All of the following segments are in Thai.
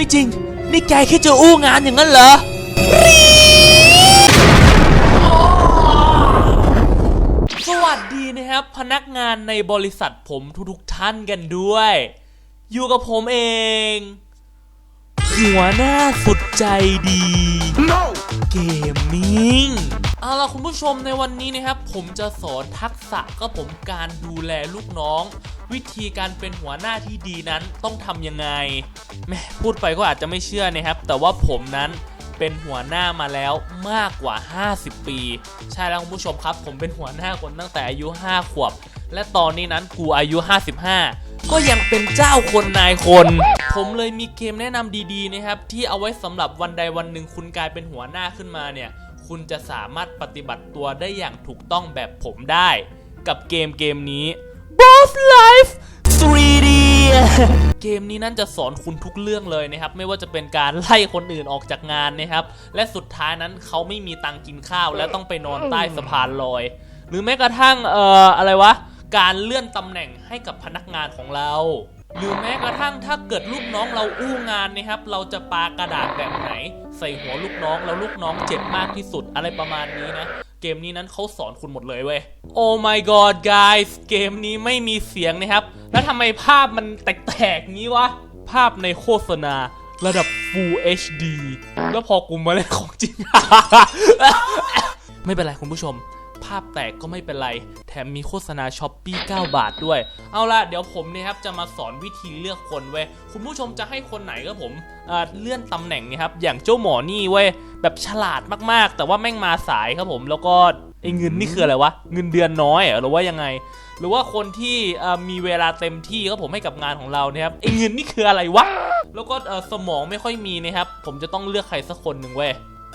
ไม่จริง นี่แกแค่จะอู้งานอย่างนั้นเหรอสวัสดีนะครับ พนักงานในบริษัทผมทุกๆท่านกันด้วย อยู่กับผมเอง หัวหน้าสุดใจดี No! เกมมิ่ง เอาล่ะคุณผู้ชมในวันนี้นะครับ ผมจะสอนทักษะก็ผมการดูแลลูกน้อง วิธีการเป็นหัวหน้าที่ดีนั้นต้องทำยังไงแม่พูดไปก็อาจจะไม่เชื่อนะครับ แต่ว่าผมนั้นเป็นหัวหน้ามาแล้วมากกว่า 50 ปี ใช่แล้วคุณผู้ชมครับ ผมเป็นหัวหน้าคนตั้งแต่อายุ 5 ขวบ และตอนนี้นั้นกูอายุ 55 ก็ยังเป็นเจ้าคนนายคน ผมเลยมีเกมแนะนำดีๆนะครับ ที่เอาไว้สำหรับวันใดวันหนึ่งคุณกลายเป็นหัวหน้าขึ้นมาเนี่ย คุณจะสามารถปฏิบัติตัวได้อย่างถูกต้องแบบผมได้ กับเกมเกมนี้ Boss Life 3D เกมนี้นั่นจะสอนคุณทุกเรื่องเลยนะครับ ไม่ว่าจะเป็นการไล่คนอื่นออกจากงานนะครับ และสุดท้ายนั้นเขาไม่มีตังค์กินข้าวและต้องไปนอนใต้สะพานลอย หรือแม้กระทั่งเอ่ออะไรวะ การเลื่อนตำแหน่งให้กับพนักงานของเรา หรือแม้กระทั่งถ้าเกิดลูกน้องเราอู้งานนะครับ เราจะปากระดาษแบบไหน ใส่หัวลูกน้องแล้วลูกน้องเจ็บมากที่สุดอะไรประมาณนี้นะเกมนี้นั้นเขาสอนคุณหมดเลยเว้ย Oh my god guys เกมนี้ไม่มีเสียงนะครับ แล้วทำไมภาพมันแตกๆงี้วะ ภาพในโฆษณาระดับ Full HD แล้วพอกูมาเล่นของจริง ไม่เป็นไรคุณผู้ชมาพแตกก็ไม่เป็นไร แถมมีโฆษณาช้อปปี้9บาทด้วย เอาล่ะเดี๋ยวผมเนี่ยครับจะมาสอนวิธีเลือกคนเว้ยคุณผู้ชมจะให้คนไหนก็ผมเเลื่อนตำแหน่งเนี่ยครับอย่างเจ้าหมอนี่เว้ยแบบฉลาดมากๆ แต่ว่าแม่งมาสายครับผมแล้วก็ไอ้เงินนี่คืออะไรวะเงินเดือนน้อยหรือว่ายังไง หรือว่าคนที่มีเวลาเต็มที่ครับผมให้กับงานของเราเนี่ยครับไอ้เงินนี่คืออะไรวะแล้วก็สมองไม่ค่อยมีนะครับผมจะต้องเลือกใครสักคนหนึ่งเว้ย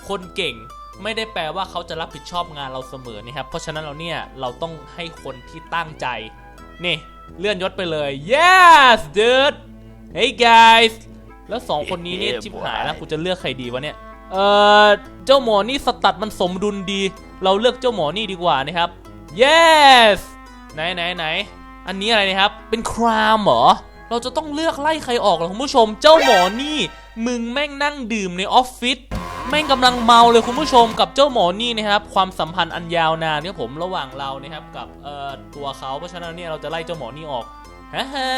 คนเก่ง ไม่ได้แปลว่าเขาจะรับผิดชอบงานเราเสมอนะครับ เพราะฉะนั้นเราเนี่ยเราต้องให้คนที่ตั้งใจ นี่เลื่อนยศไปเลย yes dude hey guys แล้วสองคนนี้เนี่ย Yeah, ชิบหายแล้ว boy กูจะเลือกใครดีวะเนี่ย เอ่อเจ้าหมอนี่สตัดมันสมดุลดี เราเลือกเจ้าหมอนี่ดีกว่านะครับ yes ไหนไหนไหน อันนี้อะไรนะครับ เป็นครามเหรอ เราจะต้องเลือกไล่ใครออกเหรอคุณผู้ชม เจ้าหมอนี่ มึงแม่งนั่งดื่มในออฟฟิศ แม่งกำลังเมาเลยคุณผู้ชมกับเจ้าหมอนี่นะครับ ความสัมพันธ์อันยาวนานเนี่ยผมระหว่างเรานะครับกับเอ่อตัวเขาเพราะฉะนั้นเนี่ยเราจะไล่เจ้าหมอนี่ออกฮ่าฮ่า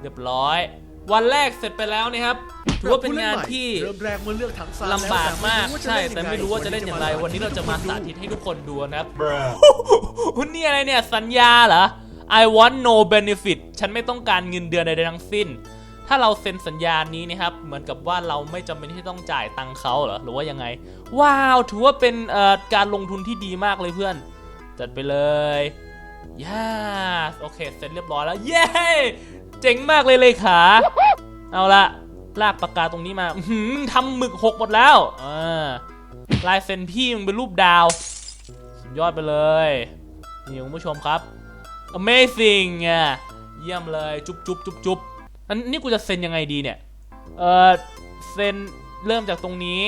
เรียบร้อย วันแรกเสร็จไปแล้วนะครับถือว่าเป็นงานที่เริ่มแรกเมื่อเลือกถังซานลำบากมากแล้วใช่ แต่ไม่รู้ว่าจะเล่นอย่างไร วันนี้เราจะมาสาธิตให้ทุกคนดูนะครับ Bruh. คุณนี่อะไรเนี่ยสัญญาเหรอ I want no benefit ฉันไม่ต้องการเงินเดือนใดๆทั้งสิ้น ถ้าเราเซ็นสัญญานี้นะครับ เหมือนกับว่าเราไม่จำเป็นที่ต้องจ่ายตังค์เขาเหรอ หรือว่ายังไง ว้าว ถือว่าเป็นการลงทุนที่ดีมากเลยเพื่อน จัดไปเลยย่าโอเค เสร็จเรียบร้อยแล้ว เย้ เจ๋งมากเลยเลยขา เอาละลากปากกาตรงนี้มาหืมทำหมึกหกหมดแล้วอ่าลายเซ็นพี่มึงเป็นรูปดาวสุดยอดไปเลย นี่คุณผู้ชมครับ amazing อะเยี่ยมเลย จุ๊บจุ๊บจุ๊บจุ๊บ อันนี้กูจะเซ็นยังไงดีเนี่ย เออเซ็นเริ่มจากตรงนี้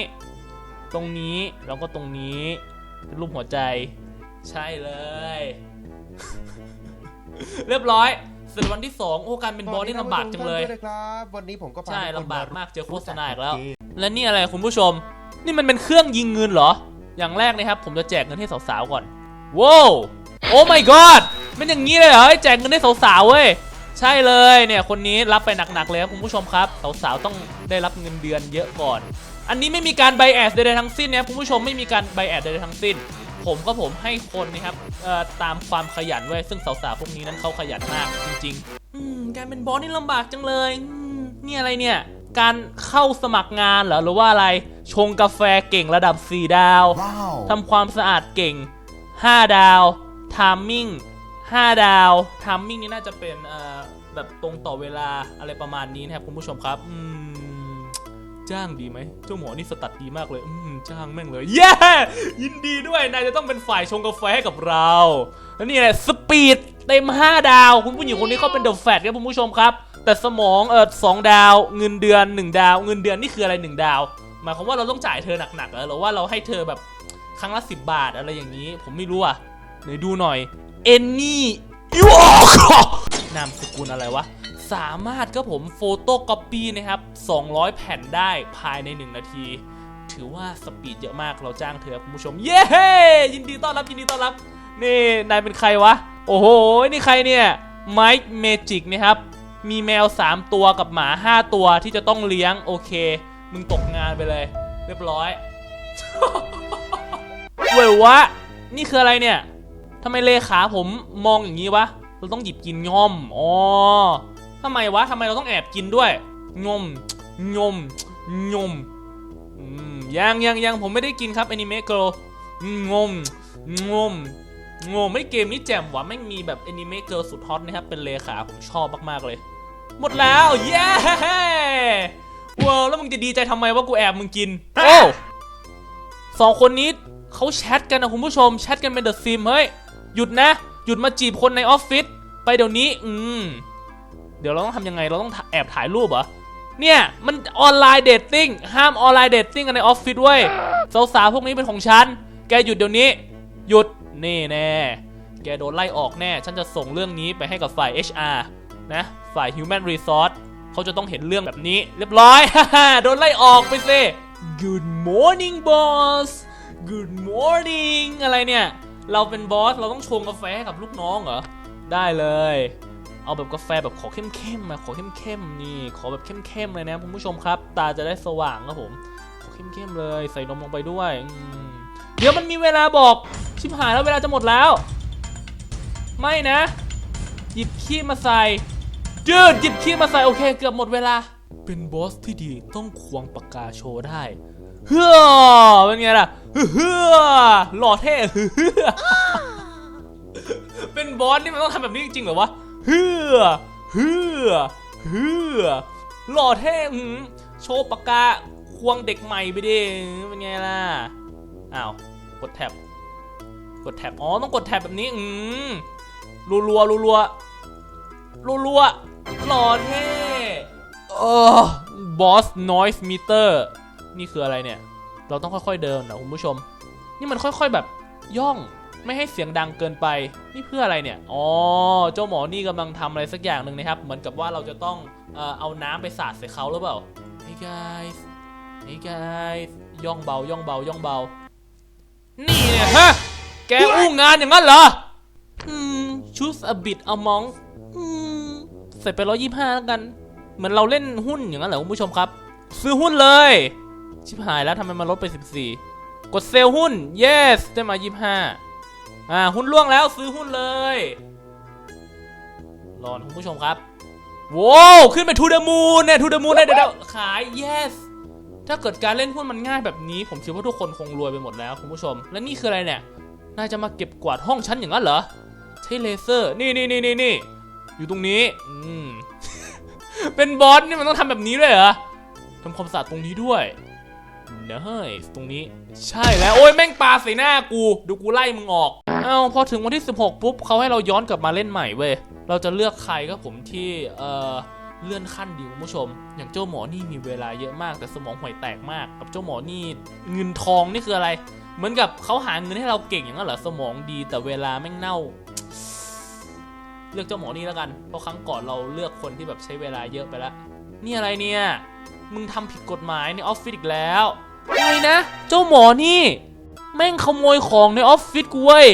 ตรงนี้แล้วก็ตรงนี้เป็นรูปหัวใจ ใช่เลย เรียบร้อยเสร็จวันที่2โอ้การเป็นบอสนี่ลำบากจังเลยสวัสดีครับวันนี้ผมก็พาใช่ทุคนลำบากมากเจอโฆษณาอีกแล้วเมและนี่อะไรคุณผู้ชม นี่มันเป็นเครื่องยิงเงินเหรอ อย่างแรกนะครับ ผมจะแจกเงินให้สาวๆก่อนว้าวโอ้ my god มันอย่างนี้เลยเหรอให้แจกเงินให้สาวๆเว้ย ใช่เลยเนี่ยคนนี้รับไปหนักๆเลยครับคุณผู้ชมครับสาวๆต้องได้รับเงินเดือนเยอะก่อน อันนี้ไม่มีการไบแอดใดๆทั้งสิ้นนะครับคุณผู้ชมไม่มีการไบแอดใดๆทั้งสิ้น ผมก็ผมให้คนนะครับเอ่อตามความขยันไว้ยซึ่งสาวๆพวกนี้นั้นเขาขยันมากจริงๆอืมการเป็นบอสนี่ลำบากจังเลยอืมนี่อะไรเนี่ยการเข้าสมัครงานเหรอหรือว่าอะไรชงกาแฟเก่งระดับ 4 ดาวว้าวทำความสะอาดเก่ง 5 ดาวทามมิ่ง 5 ดาวทามมิ่งนี่น่าจะเป็นเอ่อแบบตรงต่อเวลาอะไรประมาณนี้นะครับคุณผู้ชมครับจ้างดีไหมเจ้าหมอนี่สตัดดีมากเลย อืมจ้างแม่งเลย เย้ยินดีด้วย นายจะต้องเป็นฝ่ายชงกาแฟให้กับเรา แล้วนี่อะไรสปีดเต็ม 5 ดาว คุณผู้หญิงคนนี้เขาเป็นเดอะแฟตครับคุณผู้ชมครับ แต่สมองเออสองดาว เงินเดือน 1 ดาว เงินเดือนนี่คืออะไร 1 ดาว หมายความว่าเราต้องจ่ายเธอหนักๆเหรอหรือว่าเราให้เธอแบบครั้งละ 10 บาทอะไรอย่างนี้ ผมไม่รู้อะไหนดูหน่อย เอนนี่ยูออนามสกุลอะไรวะ สามารถก็ผมโฟโต้ก๊อปปี้นะครับ 200 แผ่นได้ภายใน 1 นาที ถือว่าสปีดเยอะมากเราจ้างเธอคุณผู้ชม เย้ ยินดีต้อนรับยินดีต้อนรับ นี่ นายเป็นใครวะ โอ้โห นี่ใครเนี่ยไมค์เมจิกนะครับ มีแมว 3 ตัวกับหมา 5 ตัวที่จะต้องเลี้ยง โอเค มึงตกงานไปเลย เรียบร้อยเว้ยวะ นี่คืออะไรเนี่ย ทำไมเลขาผมมองอย่างนี้วะ เราต้องหยิบกินง่อม อ๋อทำไมวะทำไมเราต้องแอบกินด้วยง่อมง่อมง่อมอืมยังยังยังผมไม่ได้กินครับแอนิเมะเกิลงมงมงมไม่เกมนี้แจ่มว่ะไม่งมีแบบแอนิเมะเกิลสุดฮอตนะครับ เป็นเลขาผมชอบมากๆเลย หมดแล้ว เย้ว้าวแล้วมึงจะดีใจทำไมว่ากูแอบมึงกิน โอ้สองคนนี้เขาแชทกันนะคุณผู้ชม แชทกันเป็นเดอะซิมเฮ้ย หยุดนะ หยุดมาจีบคนในออฟฟิศไปเดี๋ยวนี้ อืม เดี๋ยวเราต้องทำยังไงเราต้องแอบถ่ายรูปเหรอเนี่ย มันออนไลน์เดทติ้งห้ามออนไลน์เดทติ้งกันในออฟฟิศเว้ยสาวๆพวกนี้เป็นของฉัน แกหยุดเดี๋ยวนี้ หยุดนี่แน่แกโดนไล่ออกแน่ ฉันจะส่งเรื่องนี้ไปให้กับฝ่าย HR นะ ฝ่าย Human Resource เขาจะต้องเห็นเรื่องแบบนี้ เรียบร้อย โดนไล่ออกไปสิ Good morning boss Good morning อะไรเนี่ย เราเป็นบอส เราต้องชงกาแฟให้กับลูกน้องเหรอ ได้เลย เอาแบบกาแฟแบบขอเข้มๆมาขอเข้มๆนี่ ขอแบบเข้มๆเลยนะคุณผู้ชมครับ ตาจะได้สว่างครับผม ขอเข้มๆเลย ใส่นมลงไปด้วยอืมเดี๋ยวมันมีเวลาบอก ชิบหายแล้วเวลาจะหมดแล้ว ไม่นะ หยิบขี้มาใส่ยืดหยิบขี้มาใส่โอเค เกือบหมดเวลา เป็นบอสที่ดีต้องควงปากกาโชว์ได้ เฮ้อเป็นไงล่ะ เฮ้อหล่อเท่เฮ้อเป็นบอสนี่มันต้องทำแบบนี้จริงๆเหรอวะเฮ้อเฮ้อเฮ้อหล่อเท่โชว์ปากกาควงเด็กใหม่ไปดิเป็นไงล่ะอ้าวกดแท็บกดแท็บอ๋อต้องกดแท็บแบบนี้อืมรัวรัวรัวรัวรัวรัวๆหล่อเท่เออบอส noise meter นี่คืออะไรเนี่ย เราต้องค่อยๆเดินนะคุณผู้ชม นี่มันค่อยๆแบบย่องไม่ให้เสียงดังเกินไป นี่เพื่ออะไรเนี่ย อ๋อ เจ้าหมอนี่กำลังทำอะไรสักอย่างหนึ่งนะครับ เหมือนกับว่าเราจะต้องเอาน้ำไปสาดใส่เขาหรือเปล่า Hey guys Hey guys ย่องเบา ย่องเบา ย่องเบา นี่เนี่ยฮะ แกอู้งานอย่างนั้นเหรอ อืม choose a bit among อืม ใส่ไปร้อยยี่ห้าแล้วกัน เหมือนเราเล่นหุ้นอย่างนั้นเหรอคุณผู้ชมครับ ซื้อหุ้นเลย ชิบหายแล้วทำไมมันลดไป 14 กดเซลล์หุ้น yes ได้มา 25 อ่า หุ้นล่วงแล้วซื้อหุ้นเลยรอนคุณผู้ชมครับว้าวขึ้นไป to the moon เนี่ย to the moon เลยเดี๋ยวขาย yes ถ้าเกิดการเล่นหุ้นมันง่ายแบบนี้ ผมคิดว่าทุกคนคงรวยไปหมดแล้วคุณผู้ชม และนี่คืออะไรเนี่ยนายจะมาเก็บกวาดห้องฉันอย่างนั้นเหรอ ใช้เลเซอร์นี่นี่นี่นี่นี่อยู่ตรงนี้อืมเป็นบอสนี่มันต้องทำแบบนี้ด้วยเหรอทำความสะอาดตรงนี้ด้วย เนยตรงนี้ใช่แล้ว โอ้ยแม่งปาใส่หน้ากู ดูกูไล่มึงออก เอ้าพอถึงวันที่ 16 ปุ๊บเขาให้เราย้อนกลับมาเล่นใหม่เว้ย เราจะเลือกใครก็ผมที่ เอ่อเลื่อนขั้นดีคุณผู้ชม อย่างเจ้าหมอนี่มีเวลาเยอะมาก แต่สมองห่วยแตกมาก กับเจ้าหมอนี่เงินทองนี่คืออะไร เหมือนกับเขาหาเงินให้เราเก่งอย่างนั้นเหรอสมองดีแต่เวลาแม่งเน่า เลือกเจ้าหมอนี่แล้วกัน เพราะครั้งก่อนเราเลือกคนที่แบบใช้เวลาเยอะไปแล้วนี่อะไรเนี่ย มึงทำผิดกฎหมายในออฟฟิศอีกแล้วอะไรนะ เจ้าหมอนี่ แม่งขโมยของในออฟฟิศกูเว้ย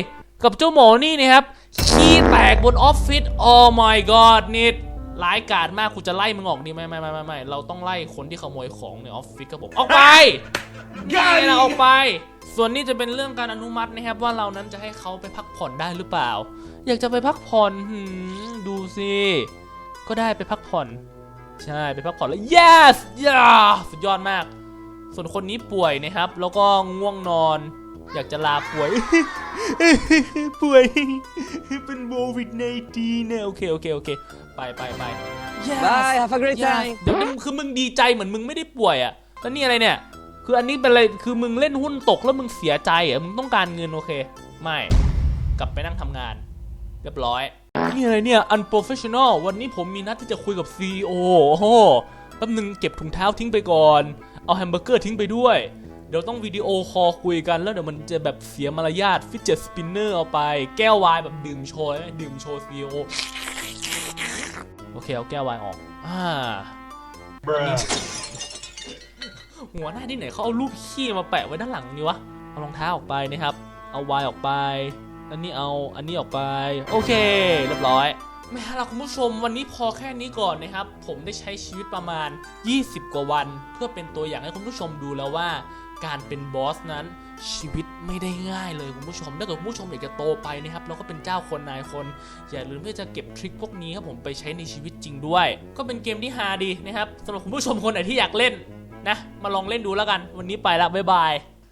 กับเจ้าหมอนี่นะครับขี้แตกบนออฟฟิศ oh my god นิดร้ายกาจมากกูจะไล่มึงออกดีไหมไม่ไม่ไม่ไม่เราต้องไล่คนที่ขโมยของในออฟฟิศครับผมออกไปนี่เราออกไป ส่วนนี้จะเป็นเรื่องการอนุมัตินะครับว่าเรานั้นจะให้เขาไปพักผ่อนได้หรือเปล่า อยากจะไปพักผ่อนหืมดูสิก็ได้ไปพักผ่อน ใช่ไปพักผ่อนแล้ว yes ย่าสุดยอดมาก ส่วนคนนี้ป่วยนะครับ แล้วก็ง่วงนอน อยากจะลาป่วย ป่วย เป็นโควิด19เนี่ยโอเคโอเคโอเค ไปไปไป Yes Bye, have a great Yes time. เดี๋ยวมึงคือมึงดีใจเหมือนมึงไม่ได้ป่วยอะแล้วนี่อะไรเนี่ย คืออันนี้เป็นอะไร คือมึงเล่นหุ้นตกแล้วมึงเสียใจเหรอมึงต้องการเงินโอเค ไม่ กลับไปนั่งทำงาน เรียบร้อย นี่อะไรเนี่ย unprofessional วันนี้ผมมีนัดที่จะคุยกับ CEO โอ้โหแป๊บนึงเก็บถุงเท้าทิ้งไปก่อน เอาแฮมเบอร์เกอร์ทิ้งไปด้วย เดี๋ยวต้องวิดีโอคอลคุยกันแล้วเดี๋ยวมันจะแบบเสียมารยาทฟิตเจ็ตสปินเนอร์เอาไป แก้ววายแบบดื่มโชว์ไหมดื่มโชว์ CEO โโอเค เอาแก้ววายออกอ่า Bruh. หัวหน้าที่ไหนเขาเอารูปขี้มาแปะไว้ด้านหลังนี่วะ เอารองเท้าออกไปนะครับ เอาวายออกไป อันนี้เอาอันนี้ออกไป โอเค เรียบร้อยไม่ฮะล่ะคุณผู้ชมวันนี้พอแค่นี้ก่อนนะครับ ผมได้ใช้ชีวิตประมาณ 20 กว่าวัน เพื่อเป็นตัวอย่างให้คุณผู้ชมดูแล้วว่าการเป็นบอสนั้นชีวิตไม่ได้ง่ายเลยคุณผู้ชมถ้าเกิดคุณผู้ชมอยากจะโตไปนะครับแล้วก็เป็นเจ้าคนนายคน อย่าลืมที่จะเก็บทริคพวกนี้ครับผมไปใช้ในชีวิตจริงด้วย ก็เป็นเกมที่ฮาดีนะครับสำหรับคุณผู้ชมคนไหนที่อยากเล่นนะมาลองเล่นดูแล้วกัน วันนี้ไปละบ๊ายบาย